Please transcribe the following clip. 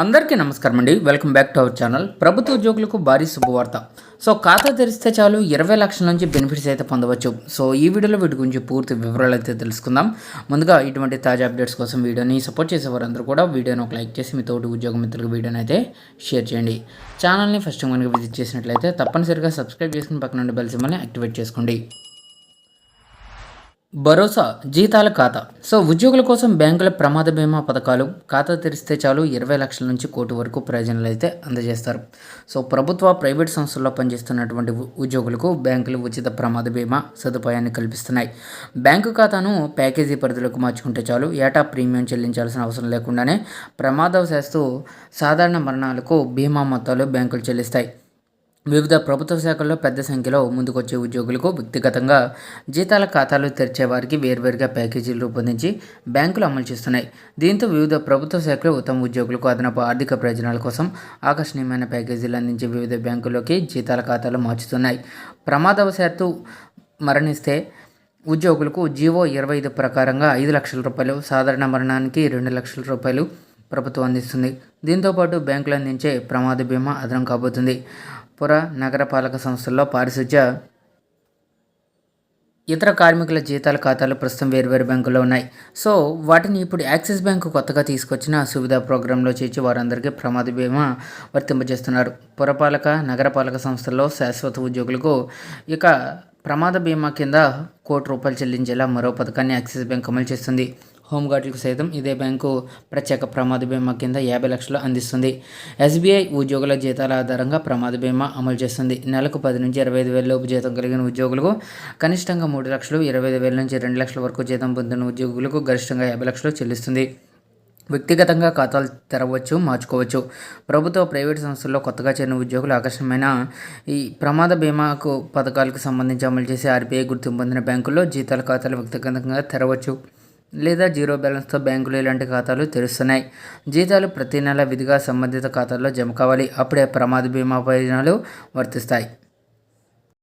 అందరికీ నమస్కారం అండి. Welcome back to our channel. ప్రభుత్వ ఉద్యోగులకు భారీ శుభవార్త. సో ఖాతా తెరిస్తే చాలు ఇరవై లక్షల నుంచి బెనిఫిట్స్ అయితే పొందవచ్చు. సో ఈ వీడియోలో వీటి గురించి పూర్తి వివరాలు అయితే తెలుసుకుందాం. ముందుగా ఇటువంటి తాజా అప్డేట్స్ కోసం వీడియోని సపోర్ట్ చేసే వారందరూ కూడా వీడియోని ఒక లైక్ చేసి మీ తోటి ఉద్యోగ మిత్రులకు వీడియోని అయితే షేర్ చేయండి. ఛానల్ని ఫస్ట్ కనుక విజిట్ చేసినట్లయితే తప్పనిసరిగా సబ్స్క్రైబ్ చేసుకుని పక్కన బెల్ సింబల్ని యాక్టివేట్ చేసుకోండి. భరోసా జీతాల ఖాతా. సో ఉద్యోగుల కోసం బ్యాంకుల ప్రమాద బీమా పథకాలు ఖాతా తెరిస్తే చాలు ఇరవై లక్షల నుంచి కోటి వరకు ప్రయోజనాలు అయితే అందజేస్తారు. సో ప్రభుత్వ ప్రైవేట్ సంస్థల్లో పనిచేస్తున్నటువంటి ఉద్యోగులకు బ్యాంకులు ఉచిత ప్రమాద బీమా సదుపాయాన్ని కల్పిస్తున్నాయి. బ్యాంకు ఖాతాను ప్యాకేజీ పరిధిలోకి మార్చుకుంటే చాలు ఏటా ప్రీమియం చెల్లించాల్సిన అవసరం లేకుండానే ప్రమాదవశాస్తు సాధారణ మరణాలకు బీమా మొత్తాలు బ్యాంకులు చెల్లిస్తాయి. వివిధ ప్రభుత్వ శాఖల్లో పెద్ద సంఖ్యలో ముందుకొచ్చే ఉద్యోగులకు వ్యక్తిగతంగా జీతాల ఖాతాలు తెరిచే వారికి వేర్వేరుగా ప్యాకేజీలు రూపొందించి బ్యాంకులు అమలు చేస్తున్నాయి. దీంతో వివిధ ప్రభుత్వ శాఖలు ఉత్తమ ఉద్యోగులకు అదనపు ఆర్థిక ప్రయోజనాల కోసం ఆకర్షణీయమైన ప్యాకేజీలు అందించే వివిధ బ్యాంకుల్లోకి జీతాల ఖాతాలు మార్చుతున్నాయి. ప్రమాదవశాత్తు మరణిస్తే ఉద్యోగులకు జీవో ఇరవై ఐదు ప్రకారంగా ఐదు లక్షల రూపాయలు సాధారణ మరణానికి రెండు లక్షల రూపాయలు ప్రభుత్వం అందిస్తుంది. దీంతోపాటు బ్యాంకులు అందించే ప్రమాద బీమా అదనం కాబోతుంది. పుర నగరపాలక సంస్థల్లో పారిశుధ్య ఇతర కార్మికుల జీతాల ఖాతాలు ప్రస్తుతం వేర్వేరు బ్యాంకుల్లో ఉన్నాయి. సో వాటిని ఇప్పుడు యాక్సిస్ బ్యాంకు కొత్తగా తీసుకొచ్చిన సువిధ ప్రోగ్రాంలో చేర్చి వారందరికీ ప్రమాద బీమా వర్తింపజేస్తున్నారు. పురపాలక నగరపాలక సంస్థల్లో శాశ్వత ఉద్యోగులకు ఇక ప్రమాద బీమా కింద కోటి రూపాయలు చెల్లించేలా మరో పథకాన్ని యాక్సిస్ బ్యాంక్ అమలు చేస్తుంది. హోంగార్డులకు సైతం ఇదే బ్యాంకు ప్రత్యేక ప్రమాద బీమా కింద యాభై లక్షలు అందిస్తుంది. ఎస్బీఐ ఉద్యోగుల జీతాల ఆధారంగా ప్రమాద బీమా అమలు చేస్తుంది. నెలకు పది నుంచి ఇరవై ఐదు వేల లోపు జీతం కలిగిన ఉద్యోగులకు కనిష్టంగా మూడు లక్షలు ఇరవై ఐదు వేల నుంచి రెండు లక్షల వరకు జీతం పొందిన ఉద్యోగులకు గరిష్టంగా యాభై లక్షలు చెల్లిస్తుంది. వ్యక్తిగతంగా ఖాతాలు తెరవచ్చు మార్చుకోవచ్చు. ప్రభుత్వ ప్రైవేట్ సంస్థల్లో కొత్తగా చేరిన ఉద్యోగులు ఆకర్షణమైన ఈ ప్రమాద బీమాకు పథకాలకు సంబంధించి అమలు చేసే ఆర్బీఐ గుర్తింపు పొందిన బ్యాంకుల్లో జీతాల ఖాతాలు వ్యక్తిగతంగా తెరవచ్చు. లేదా జీరో బ్యాలెన్స్తో బ్యాంకులు ఇలాంటి ఖాతాలు తెరుస్తున్నాయి. జీతాలు ప్రతి నెల విధిగా సంబంధిత ఖాతాల్లో జమ కావాలి. అప్పుడే ప్రమాద బీమా ప్రయోజనాలు వర్తిస్తాయి.